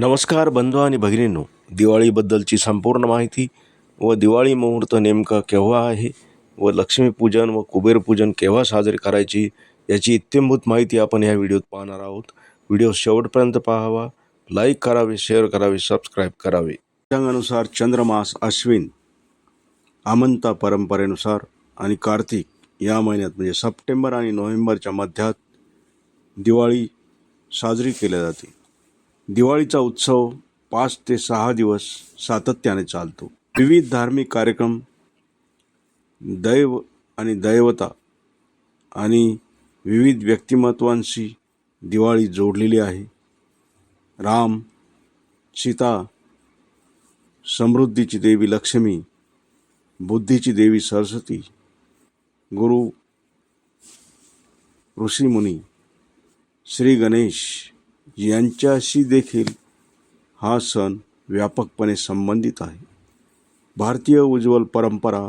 नमस्कार बंधू आणि भगिनींनो. दिवाळीबद्दलची संपूर्ण माहिती व दिवाळी मुहूर्त नेमका केव्हा आहे व लक्ष्मीपूजन व कुबेरपूजन केव्हा साजरे करायची याची इत्यंभूत माहिती आपण या व्हिडिओत पाहणार आहोत. व्हिडिओ शेवटपर्यंत पाहावा. लाईक करावे शेअर करावे सबस्क्राईब करावे. त्यानुसार चंद्रमास अश्विन आमंता परंपरेनुसार आणि कार्तिक या महिन्यात म्हणजे सप्टेंबर आणि नोव्हेंबरच्या मध्यात दिवाळी साजरी केली जाते. दिवाळीचा उत्सव पाच ते सहा दिवस सातत्याने चालतो. विविध धार्मिक कार्यक्रम दैव आणि दैवता आणि विविध व्यक्तिमत्वांशी दिवाळी जोडलेली आहे. राम सीता समृद्धीची देवी लक्ष्मी बुद्धीची देवी सरस्वती गुरु ऋषीमुनी श्री गणेश यांच्याशी देखील हा सण व्यापकपणे संबंधित आहे. भारतीय उज्ज्वल परंपरा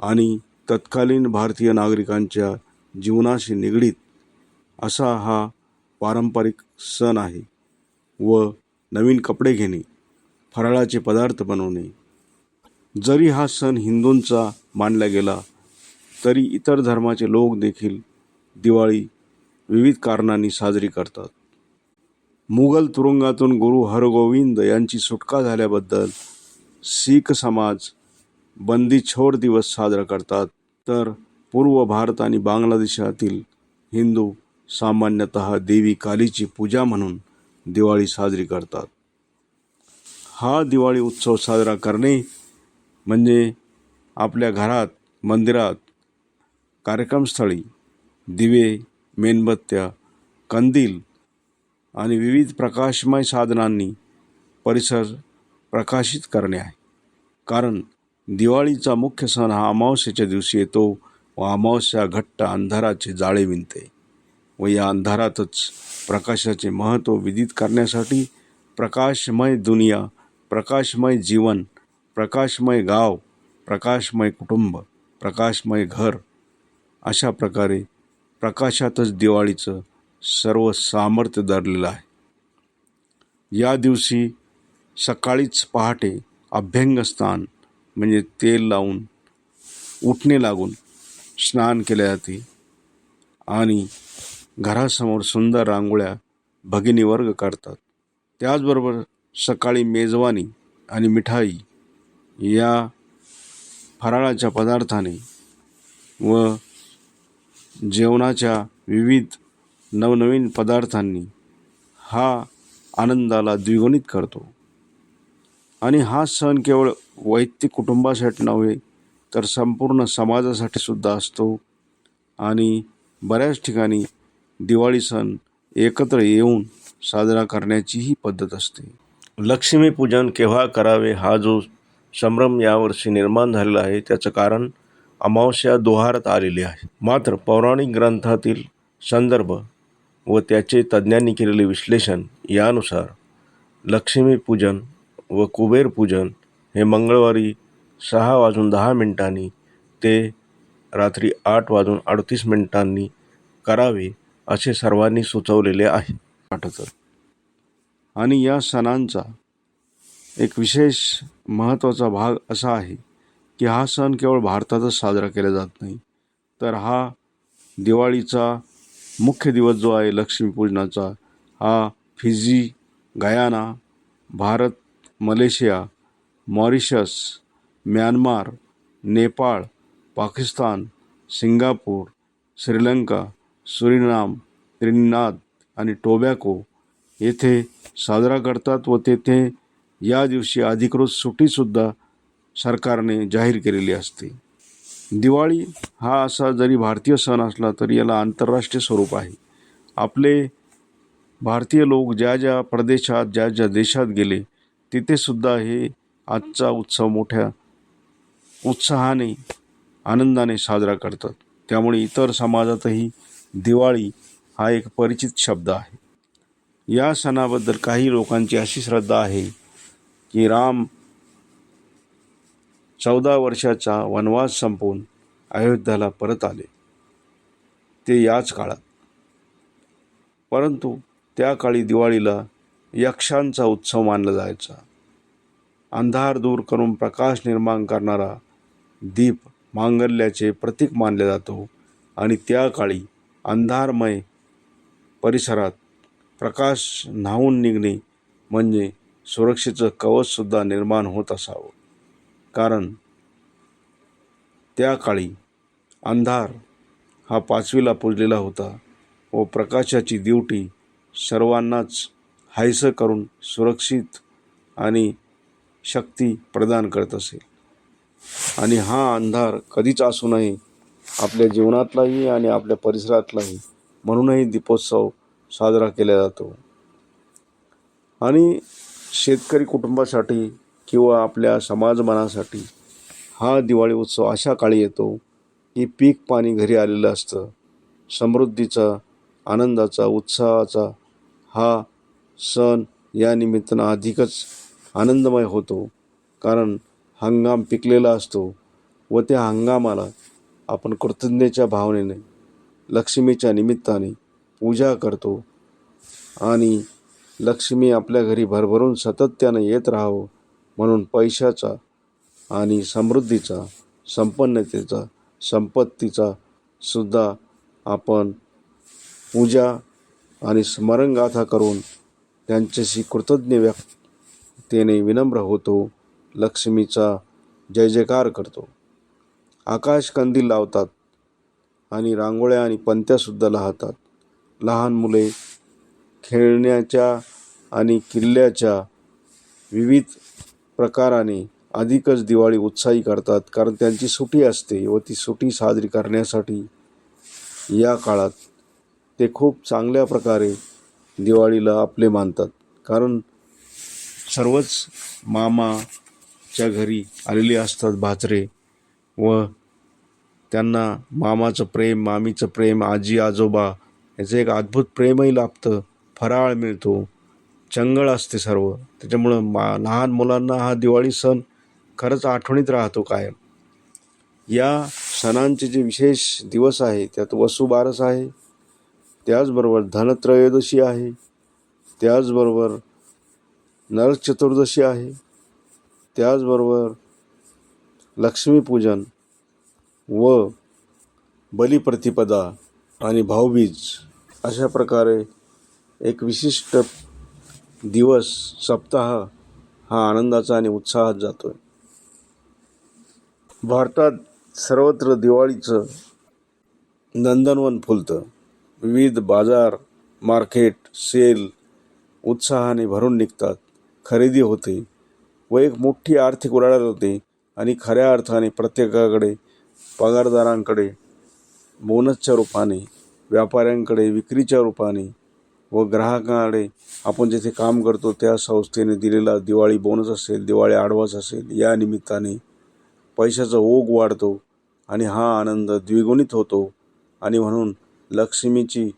आणि तत्कालीन भारतीय नागरिकांच्या जीवनाशी निगडीत असा हा पारंपरिक सण आहे व नवीन कपडे घेणे फराळाचे पदार्थ बनवणे जरी हा सण हिंदूंचा मानला गेला तरी इतर धर्माचे लोक देखील दिवाळी विविध कारणांनी साजरी करतात. मुघल तुरुंगातून गुरु हरगोविंद यांची सुटका झाल्याबद्दल शीख समाज बंदी छोड दिवस साजरा करतात. तर पूर्व भारत आणि बांगलादेशातील हिंदू सामान्यतः देवी कालीची पूजा म्हणून दिवाळी साजरी करतात. हा दिवाळी उत्सव साजरा करणे म्हणजे आपल्या घरात मंदिरात कार्यक्रमस्थळी दिवे मेणबत्त्या कंदील आणि विविध प्रकाशमय साधनांनी परिसर प्रकाशित करणे आहे. कारण दिवाळीचा मुख्य सण हा अमावस्येच्या दिवशी येतो व अमावस्या घट्ट अंधाराचे जाळे विणते व या अंधारातच प्रकाशाचे महत्त्व विदित करण्यासाठी प्रकाशमय दुनिया प्रकाशमय जीवन प्रकाशमय गाव प्रकाशमय कुटुंब प्रकाशमय घर अशा प्रकारे प्रकाशातच दिवाळीचं सर्व सामर्थ्य धरलेलं आहे. या दिवशी सकाळीच पहाटे अभ्यंगस्नान म्हणजे तेल लावून उठणे लागून स्नान केले जाते आणि घरासमोर सुंदर रांगोळ्या भगिनी वर्ग काढतात. त्याचबरोबर सकाळी मेजवानी आणि मिठाई या फराळाच्या पदार्थाने व जेवणाच्या विविध नवनवीन पदार्थांनी हा आनंदाला द्विगुणित करतो. आणि हा सण केवळ वैयक्तिक कुटुंबासाठी नव्हे तर संपूर्ण समाजासाठी सुद्धा असतो. आणि बऱ्याच ठिकाणी दिवाळी सण एकत्र येऊन साजरा करण्याचीही पद्धत असते. लक्ष्मीपूजन केव्हा करावे हा जो संभ्रम यावर्षी निर्माण झालेला आहे त्याचं कारण अमावस्या दोहारात आलेली आहे. मात्र पौराणिक ग्रंथातील संदर्भ व त्याचे तज्ज्ञांनी केलेले विश्लेषण यानुसार लक्ष्मीपूजन व कुबेरपूजन हे मंगळवारी सहा वाजून दहा मिनिटांनी ते रात्री आठ वाजून अडतीस मिनिटांनी करावे असे सर्वांनी सुचवलेले आहे. पाठकर आणि या सणांचा एक विशेष महत्त्वाचा भाग असा आहे की हा सण केवळ भारतातच साजरा केला जात नाही तर हा दिवाळीचा मुख्य दिवस जो आहे लक्ष्मीपूजनाचा हा Fiji Guyana Bharat Malaysia Mauritius Myanmar Nepal Pakistan Singapore Sri Lanka Suriname Trinidad आणि टोबॅको येथे साजरा करतात व तेथे या दिवशी अधिकृत सुटीसुद्धा सरकारने जाहीर केलेली असते. दिवाळी हा असा जरी भारतीय सण असला तरी याला आंतरराष्ट्रीय स्वरूप आहे. आपले भारतीय लोक ज्या ज्या प्रदेशात ज्या ज्या देशात गेले तिथेसुद्धा हे आजचा उत्सव मोठ्या उत्साहाने आनंदाने साजरा करतात. त्यामुळे इतर समाजातही दिवाळी हा एक परिचित शब्द आहे. या सणाबद्दल काही लोकांची अशी श्रद्धा आहे की राम चौदा वर्षाचा वनवास संपवून अयोध्याला परत आले. ते याच काळात. परंतु त्या काळी दिवाळीला यक्षांचा उत्सव मानला जायचा. अंधार दूर करून प्रकाश निर्माण करणारा दीप मांगल्याचे प्रतीक मानला जातो आणि त्या काळी अंधारमय परिसरात प्रकाश न्हावून निघणे म्हणजे सुरक्षेचं कवचसुद्धा निर्माण होत असावं. कारण त्या काळी अंधार हा पाचवीला पुजलेला होता व प्रकाशाची दिवटी सर्वांनाच हायसं करून सुरक्षित आणि शक्ती प्रदान करत असेल आणि हा अंधार कधीच असू नये आपल्या जीवनातलाही आणि आपल्या परिसरातलाही म्हणूनही दीपोत्सव साजरा केला जातो. आणि शेतकरी कुटुंबासाठी किंवा आपल्या समाजमनासाठी हा दिवाळी उत्सव अशा काळी येतो की पीक पाणी घरी आलेलं असतं. समृद्धीचा आनंदाचा उत्साहाचा हा सण या निमित्तानं अधिकच आनंदमय होतो. कारण हंगाम पिकलेला असतो व त्या हंगामाला आपण कृतज्ञतेच्या भावनेने लक्ष्मीच्या निमित्ताने पूजा करतो आणि लक्ष्मी आपल्या घरी भरभरून सातत्यानं येत राहावं म्हणून पैशाचा आणि समृद्धीचा संपन्नतेचा संपत्तीचा सुद्धा आपण पूजा आणि स्मरणगाथा करून त्यांच्याशी कृतज्ञ व्यक्तीने विनम्र होतो. लक्ष्मीचा जय जयकार करतो. आकाश कंदील लावतात आणि रांगोळ्या आणि पंत्यासुद्धा लाहतात लहान मुले खेळण्याच्या आणि किल्ल्याच्या विविध प्रकाराने अधिकच दिवाळी उत्साही करतात कारण त्यांची सुटी असते व ती सुटी साजरी करण्यासाठी या काळात ते खूप चांगल्या प्रकारे दिवाळीला आपले मानतात. कारण सर्वच मामाच्या घरी आलेले असतात भाचरे व त्यांना मामाचं प्रेम मामीचं प्रेम आजी आजोबा याचं एक अद्भुत प्रेमही लाभतं फराळ मिळतो. चंगळ असते सर्व. त्याच्यामुळं मा लहान मुलांना हा दिवाळी सण खरंच आठवणीत राहतो कायम. या सणांचे जे विशेष दिवस आहे त्यात वसुबारस आहे त्याचबरोबर धनत्रयोदशी आहे त्याचबरोबर नरक चतुर्दशी आहे त्याचबरोबर लक्ष्मीपूजन व बलिप्रतिपदा आणि भाऊबीज अशा प्रकारे एक विशिष्ट दिवस सप्ताह हा आनंदाचा आणि उत्साहात जातो आहे भारतात सर्वत्र दिवाळीचं नंदनवन फुलतं. विविध बाजार मार्केट सेल उत्साहाने भरून निघतात. खरेदी होते व एक मोठी आर्थिक उलाढाल होते आणि खऱ्या अर्थाने प्रत्येकाकडे पगारदारांकडे बोनसच्या रूपाने व्यापाऱ्यांकडे विक्रीच्या रूपाने व ग्राहकाकडे आपण जिथे काम करतो त्या संस्थेने दिलेला दिवाळी बोनस असेल दिवाळी आडवास असेल या निमित्ताने पैशाचा ओघ वाढतो आणि हा आनंद द्विगुणित होतो. आणि म्हणून लक्ष्मीची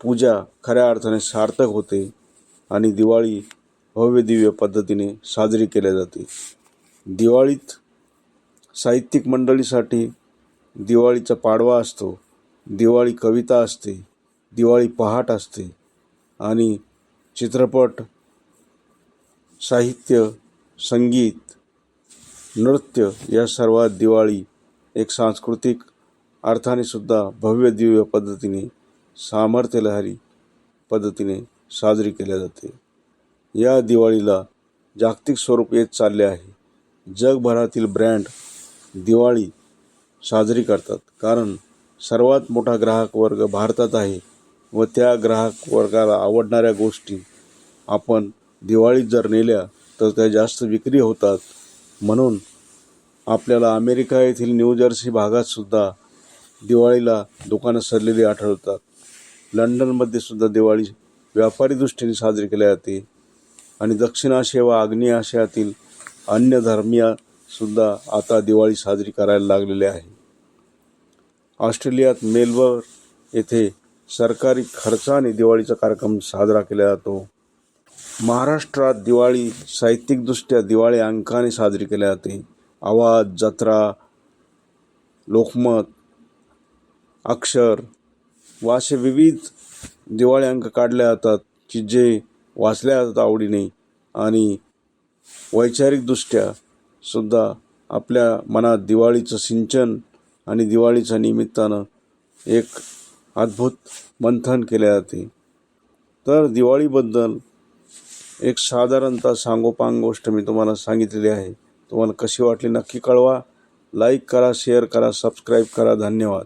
पूजा खऱ्या अर्थाने सार्थक होते आणि दिवाळी भव्य दिव्य पद्धतीने साजरी केल्या जाते. दिवाळीत साहित्यिक मंडळीसाठी दिवाळीचा पाडवा असतो दिवाळी कविता असते दिवाळी पहाट असते आणि चित्रपट साहित्य संगीत नृत्य या सर्वात दिवाळी एक सांस्कृतिक अर्थाने सुद्धा भव्य दिव्य पद्धतीने सामर्थ्यलहरी पद्धतीने साजरी केल्या जाते. या दिवाळीला जागतिक स्वरूप येत चालले आहे. जगभरातील ब्रँड दिवाळी साजरी करतात. कारण सर्वात मोठा ग्राहक वर्ग भारतात आहे. व त्या ग्राहक वर्गाला आवडणाऱ्या गोष्टी आपण दिवाळीत जर नेल्या तर त्या जास्त विक्री होतात. म्हणून आपल्याला अमेरिका येथील न्यू जर्सी भागातसुद्धा दिवाळीला दुकानं सजलेली आढळतात. लंडनमध्ये सुद्धा दिवाळी व्यापारी दृष्टीने साजरी केली जाते आणि दक्षिण आशिया व आग्नेय आशियातील अन्य धर्मीयसुद्धा आता दिवाळी साजरी करायला लागलेले आहे. ऑस्ट्रेलियात मेलबर्न येथे सरकारी खर्चाने दिवाळीचा कार्यक्रम साजरा केला जातो. महाराष्ट्रात दिवाळी साहित्यिकदृष्ट्या दिवाळी अंकाने साजरी केली जाते. आवाज जत्रा लोकमत अक्षर व असे विविध दिवाळी अंक काढले जातात की जे वाचल्या जातात आवडीने आणि वैचारिकदृष्ट्या सुद्धा आपल्या मनात दिवाळीचं सिंचन आणि दिवाळीच्या निमित्तानं एक अद्भुत मंथन केले जाते. तर दिवाळीबद्दल एक साधारणतः सांगोपांग गोष्ट मी तुम्हाला सांगितलेली आहे. तुम्हाला कशी वाटली नक्की कळवा. लाईक करा शेअर करा सबस्क्राईब करा. धन्यवाद.